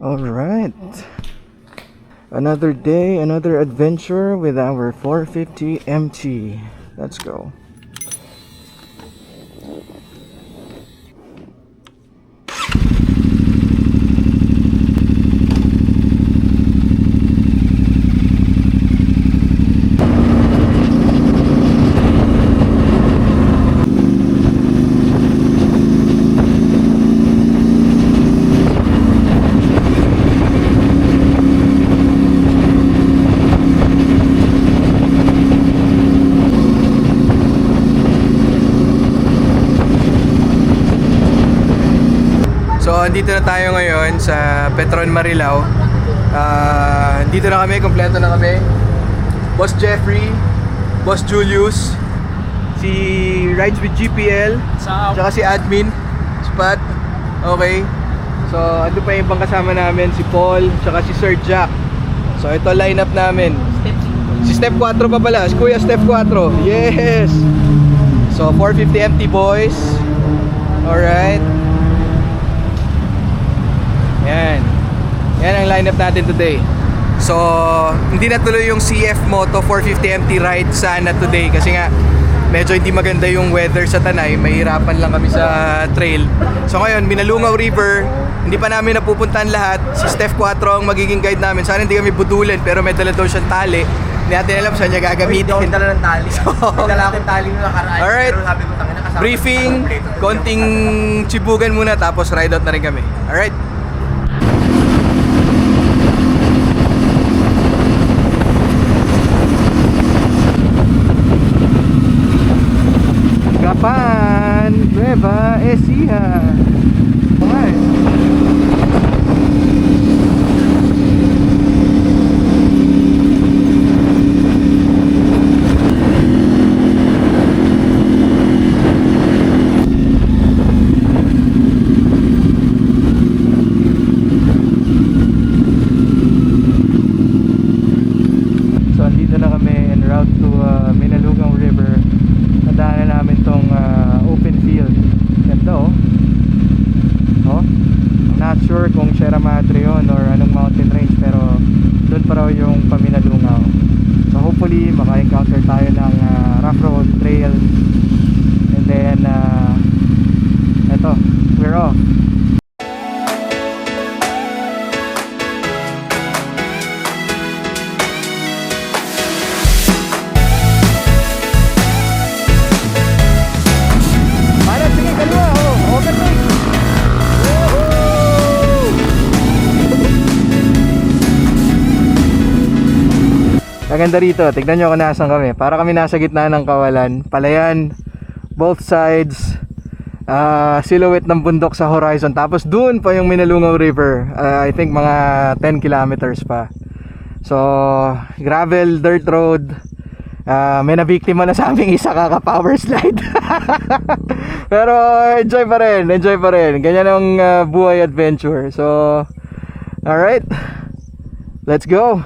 All right. Another day, another adventure with our 450 MT. Let's go. So, andito na tayo ngayon sa Petron Marilao. Ah, dito na kami, kompleto na kami. Boss Jeffrey, Boss Julius, si Rides with GPL, tsaka si Admin, si Pat. Okay. So, ando pa yung ibang kasama namin, si Paul, tsaka si Sir Jack. So, ito lineup namin. Si Step 4 pa pala, si Kuya Step 4. Yes! So, 450 empty boys. Alright. Yan. Yan ang lineup natin today. So, hindi natuloy yung CF Moto 450 MT ride sana today kasi nga medyo hindi maganda yung weather sa Tanay. Mahirapan lang kami sa trail. So ngayon, Minalungaw River, hindi pa namin napupuntahan lahat. Si Steph 4 ang magiging guide namin. Sana hindi kami budulin pero may dala daw siyang tali. Hindi natin alam saan niya gagamitin. Hindi dala ng tali. Dala akong tali nung nakaraan. Alright. Pero sabi ko, tangina kasama. Briefing, konting chibugan muna tapos ride out na rin kami. Alright? Gapan, Nueva Ecija. Okay. So andito na kami en route to uh, Minalungang River. Nadaanan namin tong uh, open field. Ganda oh. Oh. I'm not sure kung Sierra Madre yun or anong mountain range pero doon pa raw yung Paminalungaw. So hopefully maka-encounter tayo ng uh, rough trail and then uh, eto, we're off. Maganda rito, tignan nyo kung nasan kami. Para kami nasa gitna ng kawalan. Palayan, both sides, ah, silhouette ng bundok sa horizon. Tapos dun pa yung Minalungaw River. Ah, I think mga 10 kilometers pa. So, gravel, dirt road. Ah, may nabiktima na sa aming isa kaka power slide. Pero enjoy pa rin, enjoy pa rin. Ganyan ang ah, buhay adventure. So, alright. Let's go.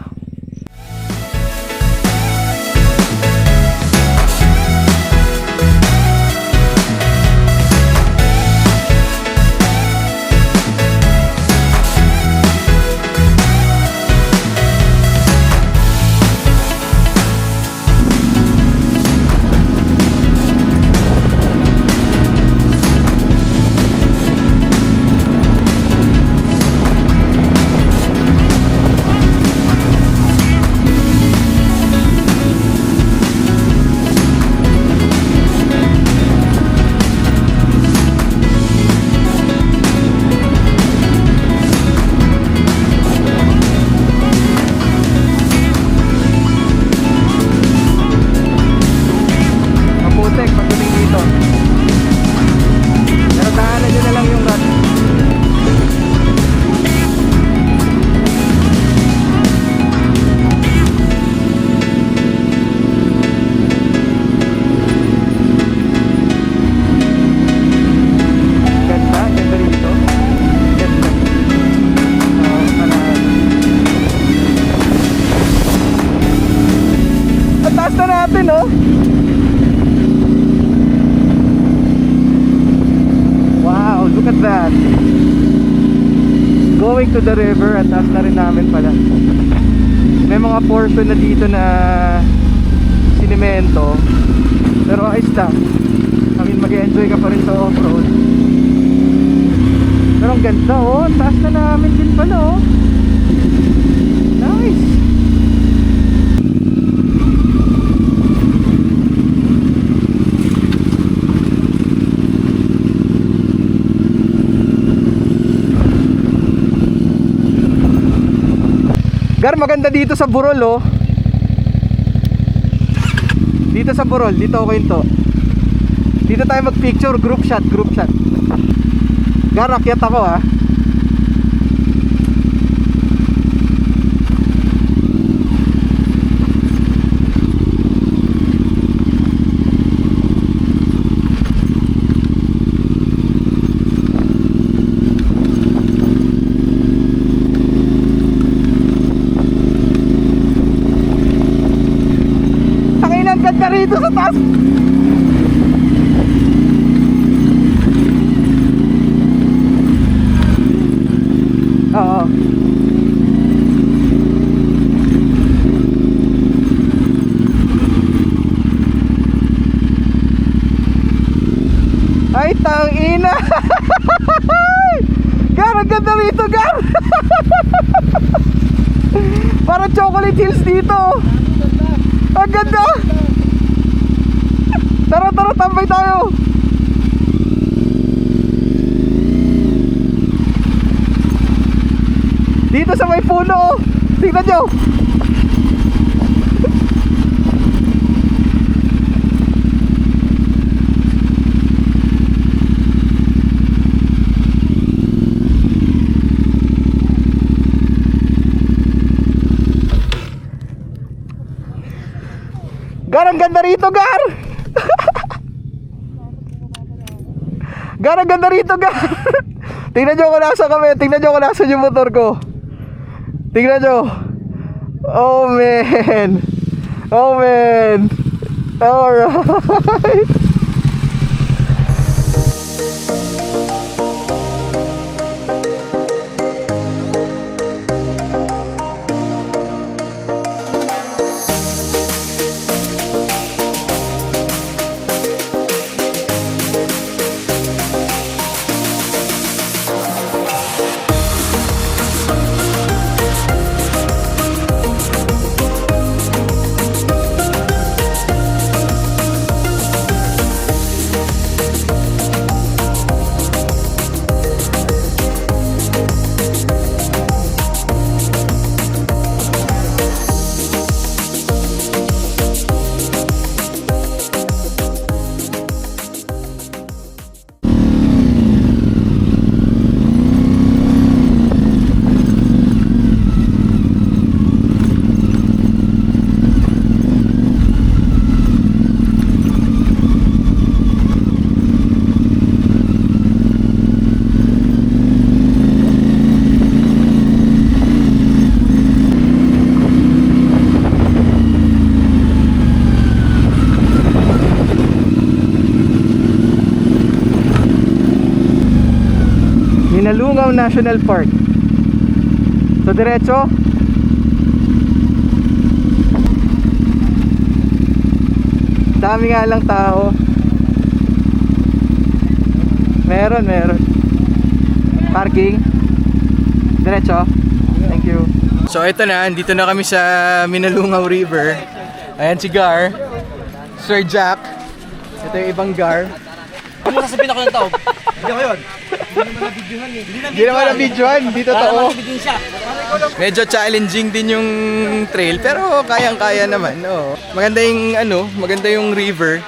Look at that. Going to the river at taas na rin namin pala. May mga portion na dito na sinimento. Pero ayos lang. I mean, mag-enjoy ka pa rin sa off-road. Pero ang ganda oh. Taas na namin din pala oh. Gar, maganda dito sa Burol, oh. Dito sa Burol, dito okay to. Dito tayo mag-picture, group shot, group shot. Gar, akyat ako, ah. Tangin ang ganda rito sa taas. Oo. Ay, tangina! Gar, ang ganda rito, Gar! Parang chocolate hills dito! Ang ganda! Tara, tara, tambay tayo! Dito sa may puno, oh. Tingnan nyo! Ang ganda rito, Gar! Gar, ang ganda rito, Gar! Tingnan nyo kung nasa kami. Tingnan nyo kung nasa yung motor ko. Tingnan nyo. Oh, man. Oh, man. Alright. National Park. So diretso. Dami nga lang tao. Meron, meron. Parking. Diretso. Thank you. So ito na, dito na kami sa Minalungaw River. Ayan si Gar. Sir Jack. Ito yung ibang Gar. Ano sasabihin ako ng tao? Hindi ako yun. Hindi naman na videoan, hindi totoo. Medyo challenging din yung trail pero kayang-kaya naman. Oo. Maganda yung ano, maganda yung river.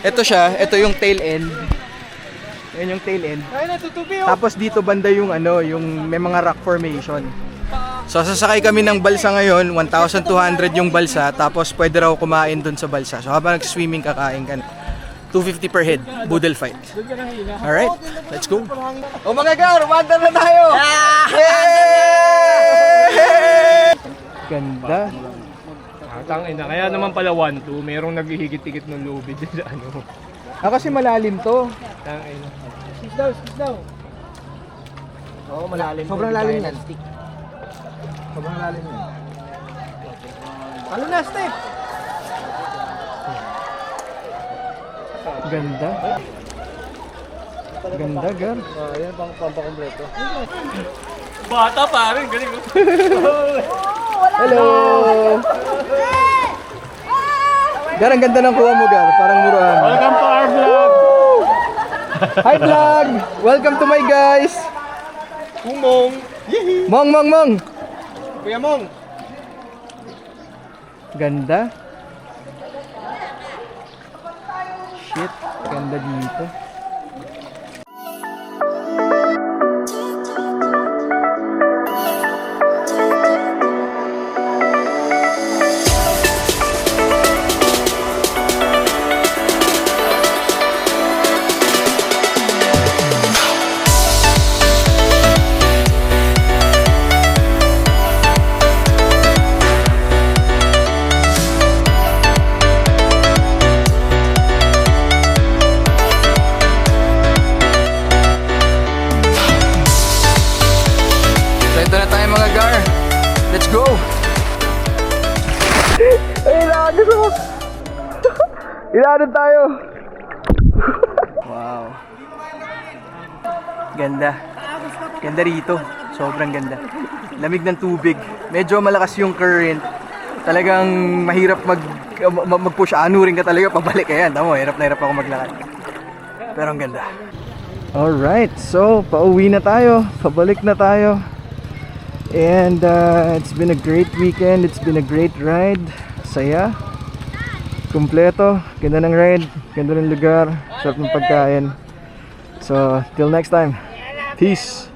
Ito siya, ito yung tail end. Yan yung tail end. Ay, natutubi Tapos dito banda yung ano, yung may mga rock formation. So sasakay kami ng balsa ngayon, 1,200 yung balsa, tapos pwede raw kumain dun sa balsa. So habang nag-swimming kakain ka na. 250 per head, boodle fight. Alright, let's go. O mga gar, wanda na tayo! Yay! Ganda. Ah, tangina. Kaya naman pala 1-2, merong naghihigit-higit ng lubid dyan sa ano. Ah, kasi malalim to. Tangina. Oo, malalim. Sobrang lalim yan. Sobrang lalim yun. Talo na, Steph! Ganda. Ganda, gar. Ah, yan pang pampakompleto. Bata pa rin, galing mo. Hello! Gar, ang ganda ng kuha mo, Gar. Parang muruan. Welcome to our vlog. Hi, vlog! Welcome to my guys! Kumong. Mong, mong, mong! Kuya Mong. Ganda. Ganda dito. Let's go! Ay, nakagod ako! Ilanod tayo! wow. Ganda. Ganda rito. Sobrang ganda. Lamig ng tubig. Medyo malakas yung current. Talagang mahirap mag ma- mag-push anurin ka talaga pabalik ayan. Tamo, hirap na hirap ako maglakad. Pero ang ganda. Alright, so pauwi na tayo. Pabalik na tayo. And uh, it's been a great weekend. It's been a great ride. Saya. Kompleto. Ganda ng ride. Ganda ng lugar. Sarap ng pagkain. So, till next time. Peace.